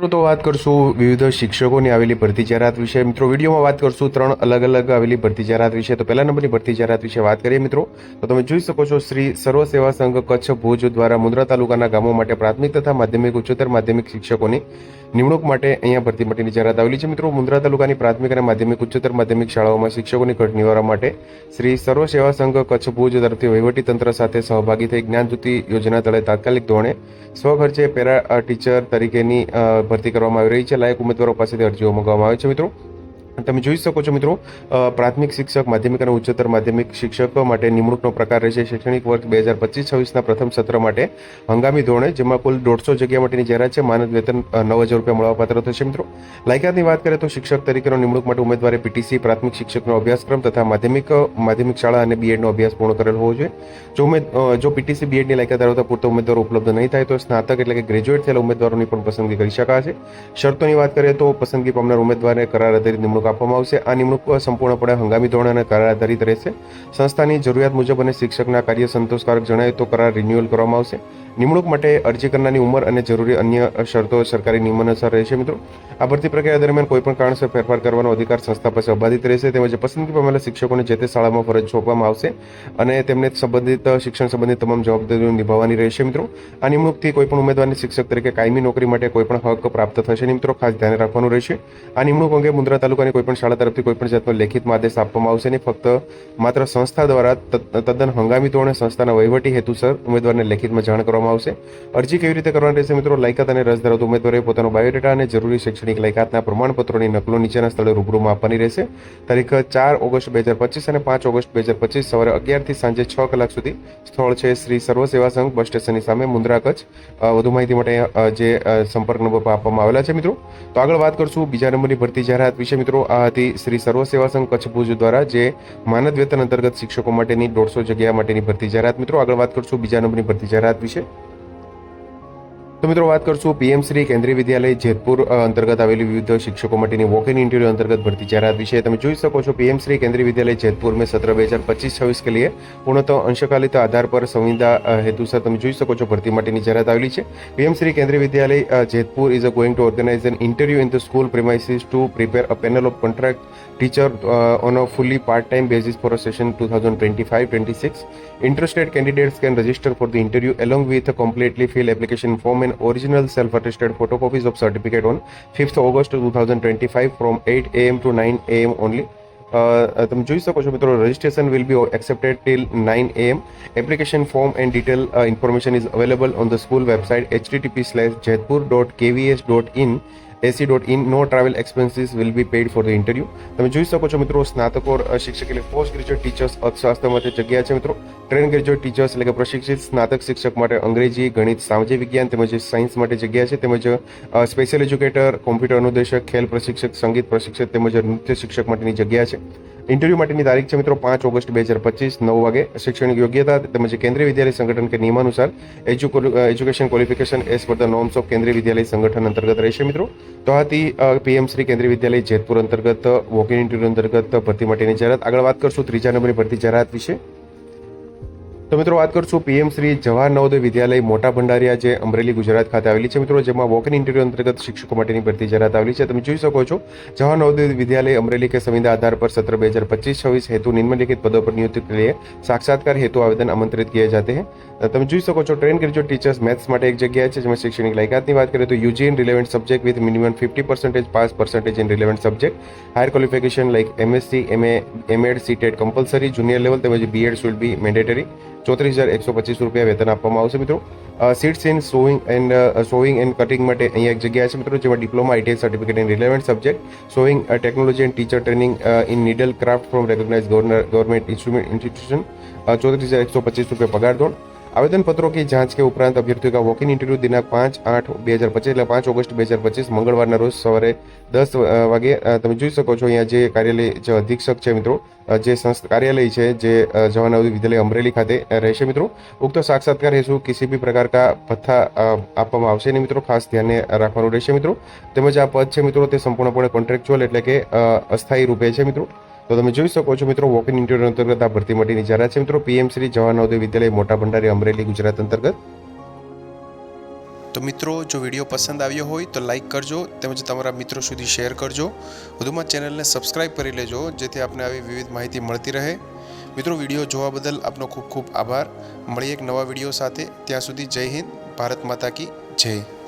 મિત્રો, તો વાત કરશું વિવિધ શિક્ષકોની આવેલી ભરતી જાહેરાત વિશે. મિત્રો, વિડીયોમાં વાત કરશું ત્રણ અલગ અલગ આવેલી ભરતી જાહેરાત વિશે. તો પહેલા નંબરની ભરતી જાહેરાત વિશે વાત કરીએ મિત્રો. તો તમે જોઈ શકો છો, શ્રી સર્વ સેવા સંઘ કચ્છ ભુજ દ્વારા મુન્દ્રા તાલુકાના ગામો માટે પ્રાથમિક તથા માધ્યમિક, ઉચ્ચતર માધ્યમિક શિક્ષકોની નિમણૂક માટે અહીંયા ભરતી માટેની જાહેરાત આવેલી છે. મિત્રો, મુન્દ્રા તાલુકાની પ્રાથમિક અને માધ્યમિક, ઉચ્ચતર માધ્યમિક શાળાઓમાં શિક્ષકોની ઘટ નિવારવા માટે શ્રી સર્વ સેવા સંઘ કચ્છ ભુજ તરફથી વહીવટી તંત્ર સાથે સહભાગી થઈ જ્ઞાનજ્યોતિ યોજના તળે તાત્કાલિક ધોરણે સ્વખર્ચે પેરા ટીચર તરીકેની ભરતી કરવામાં આવી રહી છે. લાયક ઉમેદવારો પાસેથી અરજીઓ મંગાવવામાં આવે છે મિત્રો. તમે જોઈ શકો છો મિત્રો પ્રાથમિક શિક્ષક, માધ્યમિક અને ઉચ્ચતર માધ્યમિક શિક્ષકો માટે નિમણૂકનો પ્રકાર રહેશે શૈક્ષણિક વર્ષ બે હજાર પચીસ છવ્વીસના પ્રથમ સત્ર માટે હંગામી ધોરણે, જેમાં કુલ દોઢસો જગ્યા માટેની જાહેરાત છે. માનદ વેતન નવ હજાર રૂપિયા મળવાપાત્ર થશે મિત્રો. લાયકાતની વાત કરીએ તો શિક્ષક તરીકેનો નિમણૂક માટે ઉમેદવારે પીટીસી, પ્રાથમિક શિક્ષકનો અભ્યાસક્રમ તથા માધ્યમિક માધ્યમિક શાળા અને બીએડનો અભ્યાસ પૂર્ણ કરેલ હોવો જોઈએ. જો ઉમેદ જો પીટીસી બીએડની લાયકાત ધરાવતા પૂરતા ઉમેદવારો ઉપલબ્ધ નહીં થાય તો સ્નાતક એટલે કે ગ્રેજ્યુએટ થયેલા ઉમેદવારોની પણ પસંદગી કરી શકાશે. શરતોની વાત કરીએ તો પસંદગી પામનાર ઉમેદવારને કરાર આધારિત નિમણૂક આપવામાં આવશે. આ નિમણૂક સંપૂર્ણપણે હંગામી ધોરણે કરાર આધારિત રહેશે. સંસ્થાની જરૂરિયાત મુજબ અને શિક્ષકના કાર્ય સંતોષકારક જણાય તો કરાર રિન્યુઅલ કરવામાં આવશે. નિમણૂક માટે અરજી કરનારની ઉંમર અને જરૂરી અન્ય શરતો સરકારી નિયમાનુસાર રહેશે, મિત્રો. આ ભરતી પ્રક્રિયા દરમિયાન કોઈપણ કારણસર ફેરફાર કરવાનો અધિકાર સંસ્થા પાસે અબાધિત રહેશે. તેમજ પસંદગી પામેલા શિક્ષકોને જે તે શાળામાં ફરજ સોંપવામાં આવશે અને તેમને સંબંધિત શિક્ષણ સંબંધિત તમામ જવાબદારીઓ નિભાવવાની રહેશે, મિત્રો. આ નિમણૂકથી કોઈપણ ઉમેદવારને શિક્ષક તરીકે કાયમી નોકરી માટે કોઈપણ હક પ્રાપ્ત થશે, મિત્રો. ખાસ ધ્યાન રાખવાનું રહેશે. આ નિમણૂક અંગે મુન્દ્રા તાલુકાની કોઈપણ શાળા તરફથી કોઈપણ જાતનો લેખિતમાં આદેશ આપવામાં આવશે નહીં. ફક્ત માત્ર સંસ્થા દ્વારા તદ્દન હંગામી ધોરણે સંસ્થાના વહીવટી હેતુસર ઉમેદવારને લેખિતમાં જાણ કરવામાં આવશે. અરજી કેવી રીતે કરવાની રહેશે મિત્રો? લાયકાત અને રસ ધરાવતા ઉમેદવારે પોતાનો બાયોડેટા અને જરૂરી શૈક્ષણિક લાયકાતના પ્રમાણપત્રોની નકલો નીચેના સ્થળે રૂબરૂમાં આપવાની રહેશે. તારીખ ચાર ઓગસ્ટ બે હજાર પચીસ અને પાંચ ઓગસ્ટ બે હજાર પચીસ સવારે અગિયારથી સાંજે છ કલાક સુધી સ્થળ છે શ્રી સર્વ સેવા સંઘ બસ સ્ટેશનની સામે મુન્દ્રા કચ્છ. વધુ માહિતી માટે જે સંપર્ક નંબર આપવામાં આવેલા છે મિત્રો. તો આગળ વાત કરશું બીજા નંબરની ભરતી જાહેરાત વિશે મિત્રો. આ હતી શ્રી સર્વ સેવા સંઘ કચ્છ ભુજ દ્વારા જે માનદ વેતન અંતર્ગત શિક્ષકો માટેની દોઢસો જગ્યા માટેની ભરતી જાહેરાત, મિત્રો આગળ વાત કરશું બીજા નંબરની ભરતી જાહેરાત વિશે. તો મિત્રો વાત કરશું પીએમ શ્રી કેન્દ્રીય વિદ્યાલય જેતપુર અંતર્ગત આવેલી વિવિધ શિક્ષકો માટેની વોક ઇન ઇન્ટરવ્યુ અંતર્ગત ભરતી જાહેરાત વિશે તમે જોઈ શકો છો. પીએમ શ્રી વિદ્યાલય विद्यालय जेतपुर સત્ર બે હજાર પચીસ છવ્વીસ કે લીએ પૂર્ણતઃ અંશકાલિત આધાર પર સંવિદા હેતુસર તમે જોઈ શકો છો ભરતી માટેની જાહેરાત આવેલી છે. PM Shri Kendriya Vidyalaya Jetpur is a going to organize an interview in the school premises to prepare a panel of contract teacher on a fully part time basis for a session two thousand twenty five twenty six interested candidates can register for the interview along with a completely fill application form and and original self-attested photocopies of certificate on 5th August 2025 from 8 a.m. to 9 a.m. only. Uh, તમે જોઈ શકો છો મિત્રો registration will be accepted till nine am application form and detail information is available on the school website HTTP slash Jetpur dot KVS dot in AC dot in no travel expenses will be paid for the interview તમે જોઈ શકો છો મિત્રો સ્નાતકો શિક્ષક એટલે post graduate teachers અર્થશાસ્ત્ર માટે જગ્યા છે મિત્રો. ટ્રેન ગ્રેજ્યુએટ ટીચર્સ એટલે કે પ્રશિક્ષિત સ્નાતક શિક્ષક માટે અંગ્રેજી, ગણિત, સામાજિક વિજ્ઞાન તેમજ સાયન્સ માટે જગ્યા છે. તેમજ સ્પેશિયલ એજ્યુકેટર કોમ્પ્યુટર અનુદેશક, ખેલ પ્રશિક્ષક, સંગીત પ્રશિક્ષક તેમજ નૃત્ય શિક્ષક માટેની જગ્યા છે. ઇન્ટરવ્યુ માટેની તારીખ છે મિત્રો પાંચ ઓગસ્ટ બે હજાર પચીસ નવ વાગે. શૈક્ષણિક યોગ્યતા તેમજ કેન્દ્રીય વિદ્યાલય સંગઠન કે નિયમાનુસાર education qualification as per the norms of Kendriya Vidyalaya Sangathan અંતર્ગત રહેશે મિત્રો. તો આથી પીએમ શ્રી કેન્દ્રીય વિદ્યાલય જેતપુર અંતર્ગત વોક ઇન ઇન્ટરવ્યુ અંતર્ગત ભરતી માટેની જાહેરાત. આગળ વાત કરશું ત્રીજા નંબરની ભરતી જાહેરાત વિશે. તો મિત્રો વાત કરશું પીએમ શ્રી જવાહર નવોદય વિદ્યાલય મોટા ભંડારિયા જે અમરેલી ગુજરાત ખાતે આવેલી છે મિત્રો જેમાં વોક ઇન ઇન્ટરવ્યુ અંતર્ગત શિક્ષકો માટેની ભરતી જાહેરાત આવેલી છે તમે જોઈ શકો છો જવાહર નવોદય વિદ્યાલય અમરેલી કે સંવિદા આધાર પર સત્ર બે હજાર પચીસ છવ્વીસ हेतु निम्नलिखित पदों पर नियुक्ति के लिए साक्षात्कार हेतु आवेदन आमंत्रित किए जाते हैं તમે જોઈ શકો છો ટ્રેન ગ્રેજ્યુએટ ટીચર્સ મેથ્સ માટે એક જગ્યા છે જેમાં શૈક્ષણિક લાયકાતની વાત કરીએ તો UG in relevant subject with minimum fifty percentage pass percentage in relevant subject higher qualification like MSc MA MEd CTET compulsory junior level તેમજ બીએડ શુડ બી મેન્ડેટરી ચોત્રીસ હજાર એકસો પચીસ રૂપિયા વેતન આપવામાં આવશે મિત્રો. Seats in sewing and sewing and cutting માટે અહીંયા એક જગ્યા છે મિત્રો, જેમાં diploma ITI certificate in relevant subject sewing technology and teacher training in needle craft from recognize government instrument institution ચોત્રીસ હજાર એકસો પચીસ રૂપિયા પગાર ધોરણ. આવેદનપત્રો કે જાંચ કે ઉપરાંત અભ્યર્થીઓ કા વોક ઇન દિનાંક પાંચ આઠ બે હજાર પચીસ એટલે પાંચ ઓગસ્ટ બે હજાર પચીસ, મંગળવારના રોજ સવારે દસ વાગે તમે જોઈ શકો છો અહીંયા જે કાર્યાલય, જે અધિક્ષક છે મિત્રો જે કાર્યાલય છે, જે જવાહરનવોદય વિદ્યાલય અમરેલી ખાતે રહેશે મિત્રો. ઉક્ત સાક્ષાત્કાર હેતુ કિસી બી પ્રકાર કા ભથ્થા આપવામાં આવશે ને મિત્રો. ખાસ ધ્યાને રાખવાનું રહેશે મિત્રો. તેમજ આ પદ છે મિત્રો તે સંપૂર્ણપણે કોન્ટ્રાક્ચ્યુઅલ એટલે કે અસ્થાયી રૂપે છે મિત્રો. તો તમે જોઈ શકો છો મિત્રો વોક ઇન ઇન્ટરવ્યુ અંતર્ગત આ ભરતી માટેની જાહેરાત છે. મિત્રો પીએમ શ્રી જવાહર નવોદય વિદ્યાલય મોટા ભંડારી અમરેલી, ગુજરાત અંતર્ગત. તો મિત્રો, જો વીડિયો પસંદ આવ્યો હોય તો લાઇક કરજો, તેમજ તમારા મિત્રો સુધી શેર કરજો. વધુમાં ચેનલને સબસ્ક્રાઈબ કરી લેજો, જેથી આપને આવી વિવિધ માહિતી મળતી રહે. મિત્રો, વીડિયો જોવા બદલ આપનો ખૂબ ખૂબ આભાર. મળીએ એક નવા વીડિયો સાથે. ત્યાં સુધી જય હિન્દ, ભારત માતા કી જય.